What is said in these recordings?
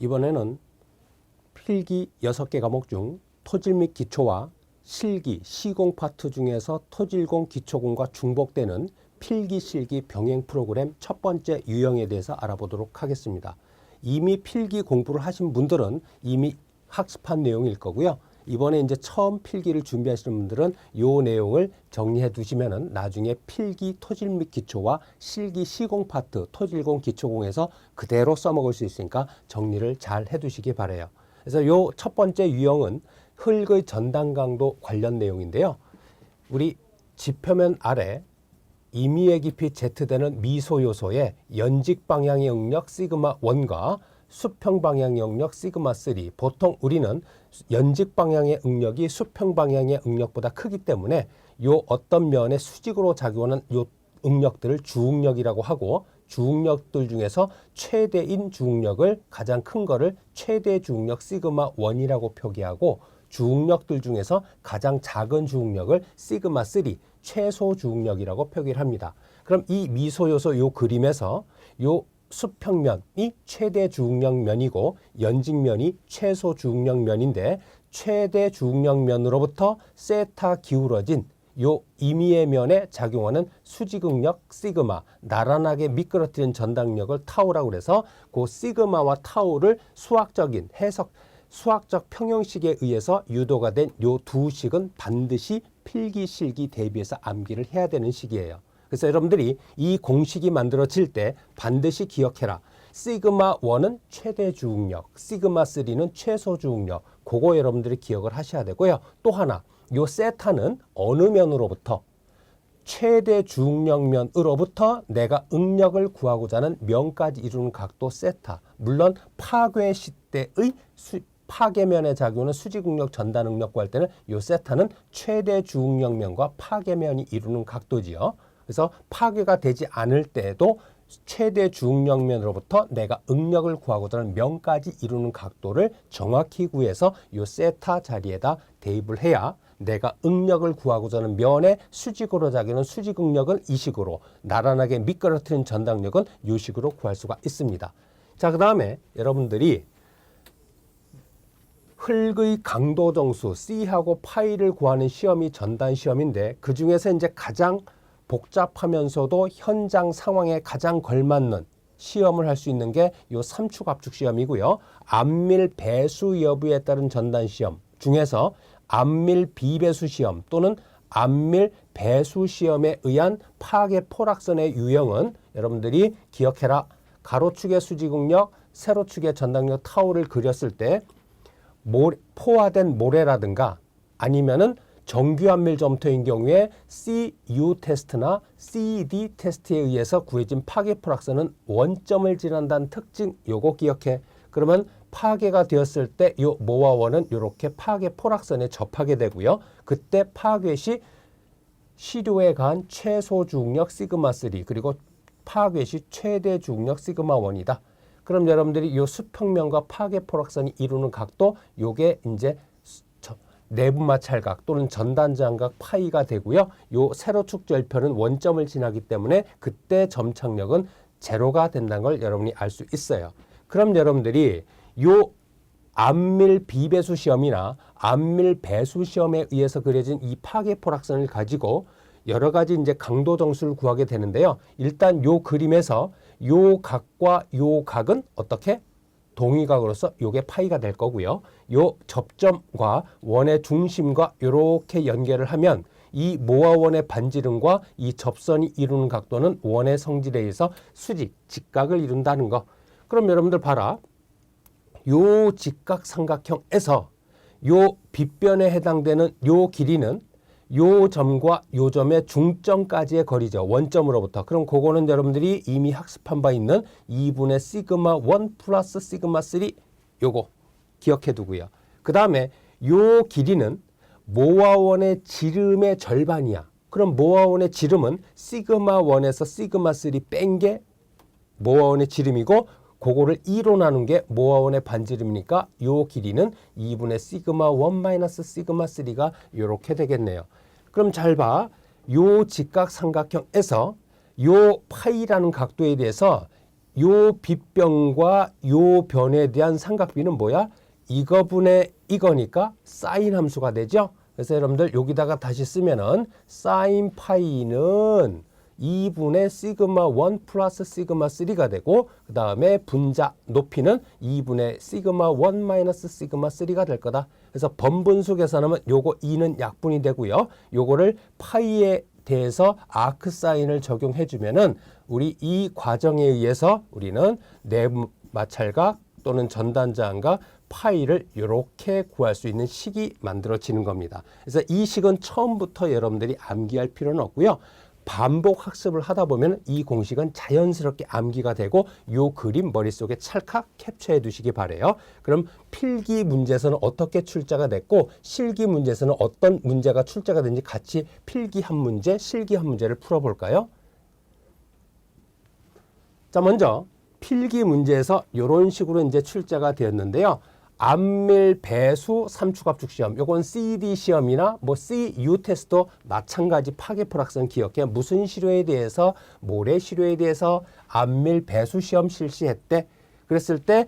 이번에는 필기 6개 과목 중 토질 및 기초와 실기, 시공 파트 중에서 토질공, 기초공과 중복되는 필기, 실기 병행 프로그램 첫 번째 유형에 대해서 알아보도록 하겠습니다. 이미 필기 공부를 하신 분들은 이미 학습한 내용일 거고요. 이번에 이제 처음 필기를 준비하시는 분들은 요 내용을 정리해 두시면은 나중에 필기 토질 및 기초와 실기 시공 파트 토질공 기초공에서 그대로 써먹을 수 있으니까 정리를 잘 해 두시기 바래요. 그래서 요 첫 번째 유형은 흙의 전단 강도 관련 내용인데요. 우리 지표면 아래 임의의 깊이 Z되는 미소 요소의 연직 방향의 응력 시그마 1과 수평 방향의 응력 시그마 3. 보통 우리는 연직 방향의 응력이 수평 방향의 응력보다 크기 때문에 요 어떤 면에 수직으로 작용하는 요 응력들을 주응력이라고 하고 주응력들 중에서 최대인 주응력을 가장 큰 거를 최대 주응력 시그마 1이라고 표기하고 주응력들 중에서 가장 작은 주응력을 시그마 3 최소 주응력이라고 표기를 합니다. 그럼 이 미소 요소 요 그림에서 요 수평면이 최대 주응력면이고 연직면이 최소 주응력면인데 최대 주응력면으로부터 세타 기울어진 요 임의의 면에 작용하는 수직응력 시그마 나란하게 미끄러뜨린 전당력을 타우라고 그래서 그 시그마와 타우를 수학적인 해석 수학적 평형식에 의해서 유도가 된 요 두 식은 반드시 필기 실기 대비해서 암기를 해야 되는 식이에요. 그래서 여러분들이 이 공식이 만들어질 때 반드시 기억해라. 시그마 1은 최대 주응력, 시그마 3는 최소 주응력. 그거 여러분들이 기억을 하셔야 되고요. 또 하나, 요 세타는 어느 면으로부터 최대 주응력면으로부터 내가 응력을 구하고자 하는 면까지 이루는 각도 세타. 물론 파괴 시대의 수, 파괴면에 작용하는 수직응력 전단응력 구할 때는 요 세타는 최대 주응력면과 파괴면이 이루는 각도지요. 그래서 파괴가 되지 않을 때에도 최대 주응력면으로부터 내가 응력을 구하고자 하는 면까지 이루는 각도를 정확히 구해서 요 세타 자리에다 대입을 해야 내가 응력을 구하고자 하는 면의 수직으로 작용하는 수직 응력은 이 식으로 나란하게 미끄러뜨린 전당력은 이 식으로 구할 수가 있습니다. 자, 그 다음에 여러분들이 흙의 강도 정수 C하고 파이를 구하는 시험이 전단 시험인데 그 중에서 이제 가장 복잡하면서도 현장 상황에 가장 걸맞는 시험을 할 수 있는 게요 삼축 압축 시험이고요. 암밀 배수 여부에 따른 전단 시험 중에서 암밀 비배수 시험 또는 암밀 배수 시험에 의한 파괴 포락선의 유형은 여러분들이 기억해라. 가로축의 수직응력, 세로축의 전당력 타우를 그렸을 때 포화된 모래라든가 아니면은 정규 암밀 점토인 경우에 CU 테스트나 CD 테스트에 의해서 구해진 파괴 포락선은 원점을 지난다는 특징 요거 기억해. 그러면 파괴가 되었을 때 요 모와 원은 이렇게 파괴 포락선에 접하게 되고요. 그때 파괴 시 시료에 간 최소 중력 시그마 3 그리고 파괴 시 최대 중력 시그마 1이다. 그럼 여러분들이 요 수평면과 파괴 포락선이 이루는 각도 요게 이제 내부 마찰각 또는 전단 장각 파이가 되고요. 요 세로축 절편은 원점을 지나기 때문에 그때 점착력은 제로가 된다는 걸 여러분이 알 수 있어요. 그럼 여러분들이 요 암밀 비배수 시험이나 암밀 배수 시험에 의해서 그려진 이 파괴 포락선을 가지고 여러 가지 이제 강도 정수를 구하게 되는데요. 일단 요 그림에서 요 각과 요 각은 어떻게 동의각으로서 요게 파이가 될 거고요. 요 접점과 원의 중심과 요렇게 연결을 하면 이 모아원의 반지름과 이 접선이 이루는 각도는 원의 성질에 의해서 수직, 직각을 이룬다는 거. 그럼 여러분들 봐라. 요 직각 삼각형에서 요 빗변에 해당되는 요 길이는 요 점과 요 점의 중점까지의 거리죠. 원점으로부터. 그럼 그거는 여러분들이 이미 학습한 바 있는 2분의 시그마 1 플러스 시그마 3 요거 기억해 두고요. 그 다음에 요 길이는 모아원의 지름의 절반이야. 그럼 모아원의 지름은 시그마 1에서 시그마 3 뺀 게 모아원의 지름이고 그거를 2로 나눈 게 모아원의 반지름이니까 요 길이는 2분의 시그마 1 마이너스 시그마 3가 이렇게 되겠네요. 그럼 잘 봐. 요 직각 삼각형에서 요 파이라는 각도에 대해서 요 빗변과 요 변에 대한 삼각비는 뭐야? 이거분의 이거니까 사인 함수가 되죠. 그래서 여러분들 여기다가 다시 쓰면은 사인 파이는 2분의 시그마 1 플러스 시그마 3가 되고 그 다음에 분자 높이는 2분의 시그마 1 마이너스 시그마 3가 될 거다. 그래서 번분수 계산하면 요거 2는 약분이 되고요. 요거를 파이에 대해서 아크 사인을 적용해 주면은 우리 이 과정에 의해서 우리는 내부 마찰각 또는 전단자항과 파이를 이렇게 구할 수 있는 식이 만들어지는 겁니다. 그래서 이 식은 처음부터 여러분들이 암기할 필요는 없고요. 반복 학습을 하다 보면 이 공식은 자연스럽게 암기가 되고 요 그림 머릿속에 찰칵 캡처해 두시기 바래요. 그럼 필기 문제에서는 어떻게 출제가 됐고 실기 문제에서는 어떤 문제가 출제가 된지 같이 필기 한 문제, 실기 한 문제를 풀어 볼까요? 자, 먼저 필기 문제에서 이런 식으로 이제 출제가 되었는데요. 안밀 배수 삼축압축 시험. 요건 CD 시험이나 뭐 CU 테스트도 마찬가지 파괴 프락션 기억해. 무슨 시료에 대해서 모래 시료에 대해서 안밀 배수 시험 실시했대. 그랬을 때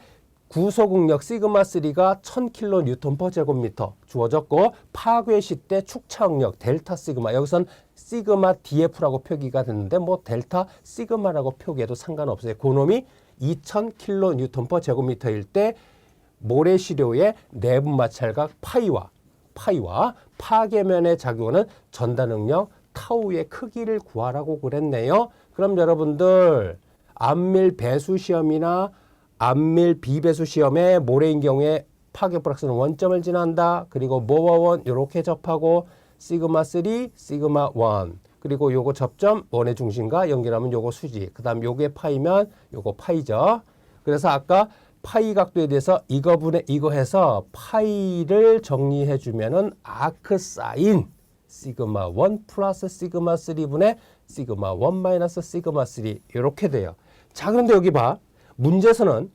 구소국력 시그마 3가 1000kN 뉴턴 퍼 제곱미터 주어졌고 파괴 시 때 축차응력 델타 시그마 여기선 시그마 DF라고 표기가 됐는데 뭐 델타 시그마라고 표기해도 상관없어요. 그놈이 2000kN 뉴턴 퍼 제곱미터일 때 모래시료의 내분 마찰각 파이와 파이와 파괴면에 작용하는 전단 능력 타우의 크기를 구하라고 그랬네요. 그럼 여러분들 안밀 배수 시험이나 안밀 비배수 시험에 모래인 경우에 파괴 플락스는 원점을 지난다. 그리고 모와 원 이렇게 접하고 시그마 3, 시그마 1. 그리고 요거 접점 원의 중심과 연결하면 요거 수지. 그다음 요게 파이면 요거 파이죠. 그래서 아까 파이 각도에 대해서 이거분의 이거 해서 파이를 정리해 주면은 아크 사인 시그마 1 플러스 시그마 3분의 시그마 1 마이너스 시그마 3 이렇게 돼요. 자 그런데 여기 봐. 문제에서는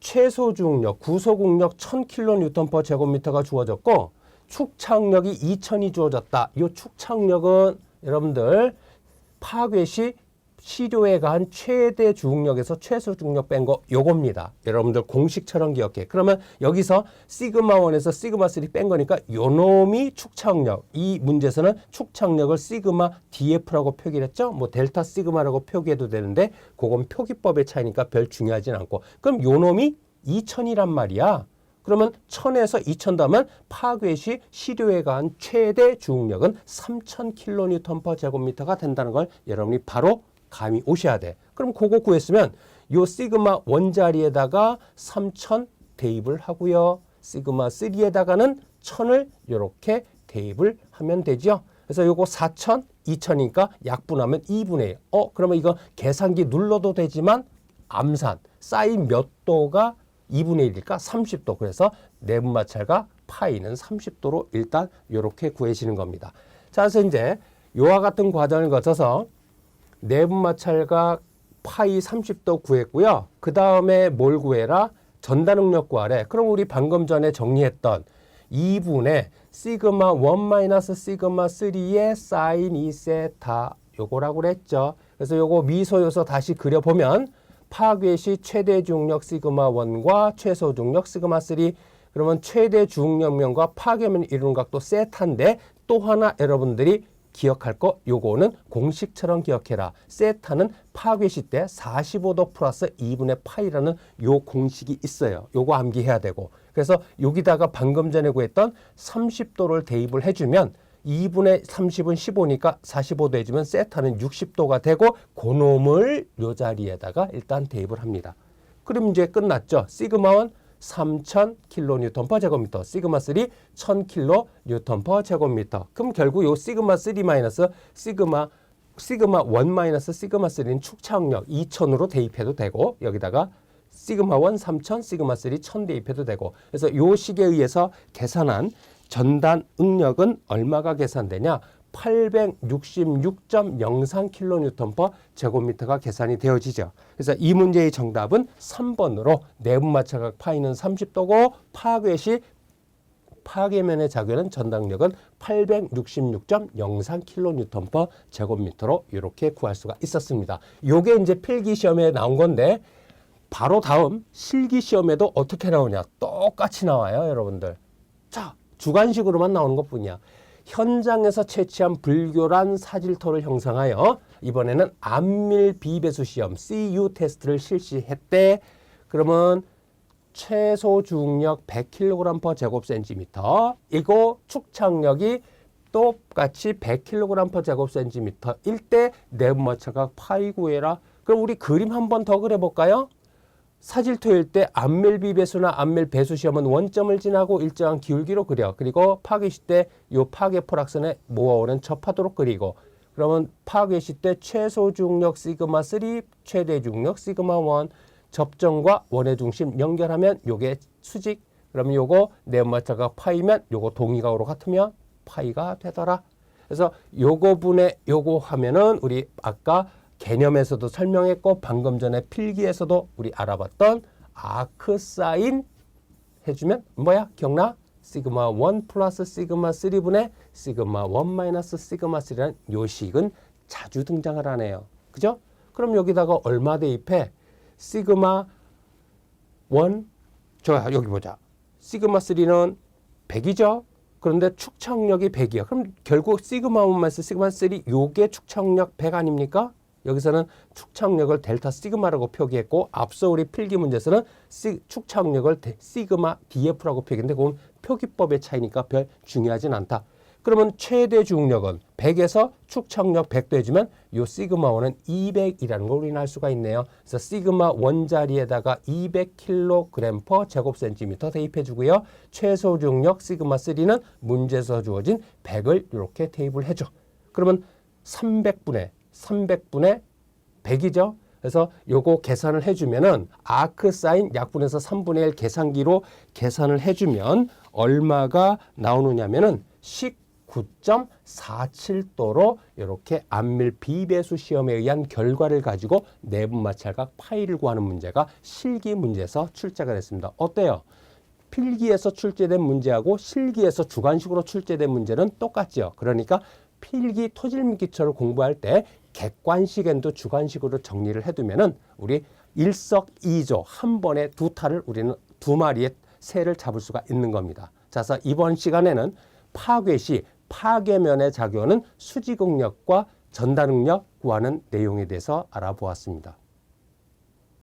최소 중력, 구소국력 1000kN per 제곱미터가 주어졌고 축착력이 2000이 주어졌다. 이 축착력은 여러분들 파괴 시 시료에 가한 최대 중력에서 최소 중력 뺀 거 요겁니다. 여러분들 공식처럼 기억해. 그러면 여기서 시그마 1에서 시그마 3 뺀 거니까 요 놈이 축착력. 이 문제에서는 축착력을 시그마 DF라고 표기를 했죠. 뭐 델타 시그마라고 표기해도 되는데 그건 표기법의 차이니까 별 중요하진 않고. 그럼 요 놈이 2000이란 말이야. 그러면 1000에서 2000 더하면 파괴 시 시료에 가한 최대 중력은 3000kN per 제곱미터가 된다는 걸 여러분이 바로 감이 오셔야 돼. 그럼 그거 구했으면 요 시그마 원자리에다가 3000 대입을 하고요. 시그마 3에다가는 1000을 이렇게 대입을 하면 되죠. 그래서 요거 4000, 2000이니까 약분하면 2분의 1. 어, 그러면 이거 계산기 눌러도 되지만 암산, 사인 몇 도가 2분의 1일까? 30도. 그래서 내분 마찰과 파이는 30도로 일단 이렇게 구해지는 겁니다. 자, 그래서 이제 요와 같은 과정을 거쳐서 내분 마찰과 파이 30도 구했고요. 그 다음에 뭘 구해라? 전단응력 구하래. 그럼 우리 방금 전에 정리했던 2분의 시그마 1 마이너스 시그마 3의 사인 2세타 요거라고 그랬죠. 그래서 요거 미소 요소 다시 그려보면 파괴 시 최대 중력 시그마 1과 최소 중력 시그마 3 그러면 최대 중력면과 파괴면 이루는 각도 세타인데 또 하나 여러분들이 기억할 거 요거는 공식처럼 기억해라. 세타는 파괴 시 때 45도 플러스 2분의 파이라는 요 공식이 있어요. 요거 암기해야 되고. 그래서 여기다가 방금 전에 구했던 30도를 대입을 해주면 2분의 30은 15니까 45도 해주면 세타는 60도가 되고 그놈을 요 자리에다가 일단 대입을 합니다. 그럼 이제 끝났죠. 시그마1 3000kN per 제곱미터, 시그마 3 1000kN per 제곱미터. 그럼 결국 요 시그마 3 마이너스 시그마 시그마 1 마이너스 시그마 3는 축차응력 2000으로 대입해도 되고 여기다가 시그마 1 3000, 시그마 3 1000 대입해도 되고 그래서 요 식에 의해서 계산한 전단 응력은 얼마가 계산되냐? 866.03kN per 제곱미터가 계산이 되어지죠. 그래서 이 문제의 정답은 3번으로 내분 마찰각 파이는 30도고 파괴 시 파괴면의 작용은 전당력은 866.03kN/제곱미터로 이렇게 구할 수가 있었습니다. 요게 이제 필기 시험에 나온 건데 바로 다음 실기 시험에도 어떻게 나오냐? 똑같이 나와요, 여러분들. 자, 주관식으로만 나오는 것뿐이야. 현장에서 채취한 불교란 사질토를 형성하여 이번에는 안밀 비배수 시험 CU 테스트를 실시했대. 그러면 최소 중력 100kg per 제곱센티미터 이거 축착력이 똑같이 100kg per 제곱센티미터 일 때 내분마찰각 파이 구해라. 그럼 우리 그림 한 번 더 그려볼까요? 사질토일 때 안밀 비배수나 안밀 배수 시험은 원점을 지나고 일정한 기울기로 그려. 그리고 파괴시 때 요 파괴 포락선에 모아오는 접하도록 그리고 그러면 파괴시 때 최소 중력 시그마 3, 최대 중력 시그마 1 접점과 원의 중심 연결하면 요게 수직. 그러면 요거 네모마찰각 파이면 요거 동의각으로 같으면 파이가 되더라. 그래서 요거 분의 요거 하면은 우리 아까 개념에서도 설명했고 방금 전에 필기에서도 우리 알아봤던 아크 사인 해주면 뭐야 기억나? 시그마 1 플러스 시그마 3분의 시그마 1 마이너스 시그마 3라는 요 식은 자주 등장을 하네요. 그죠? 그럼 여기다가 얼마 대입해? 시그마 1, 저 여기 보자. 시그마 3는 100이죠? 그런데 축착력이 100이야. 그럼 결국 시그마 1 마이너스 시그마 3 요게 축착력 100 아닙니까? 여기서는 축착력을 델타 시그마라고 표기했고 앞서 우리 필기 문제에서는 시, 축착력을 데, 시그마 DF라고 표기했는데 그건 표기법의 차이니까 별 중요하진 않다. 그러면 최대 중력은 100에서 축착력 100 더해주면 요 시그마 1은 200이라는 걸 우리는 알 수가 있네요. 그래서 시그마 원자리에다가 200kg per 제곱 센티미터 대입해 주고요. 최소 중력 시그마 3는 문제에서 주어진 100을 이렇게 대입을 해줘. 그러면 300분의 300분의 100이죠. 그래서 요거 계산을 해주면은 아크 사인 약분해서 3분의 1 계산기로 계산을 해주면 얼마가 나오느냐면은 19.47도로 이렇게 안밀 비배수 시험에 의한 결과를 가지고 내분 마찰각 파이를 구하는 문제가 실기 문제에서 출제가 됐습니다. 어때요? 필기에서 출제된 문제하고 실기에서 주관식으로 출제된 문제는 똑같죠. 그러니까 필기 토질미 기초를 공부할 때 객관식엔도 주관식으로 정리를 해두면은 우리 일석이조 한 번에 두 타를 우리는 두 마리의 새를 잡을 수가 있는 겁니다. 자, 그래서 이번 시간에는 파괴 시 파괴면에 작용하는 수지극력과 전달응력 구하는 내용에 대해서 알아보았습니다.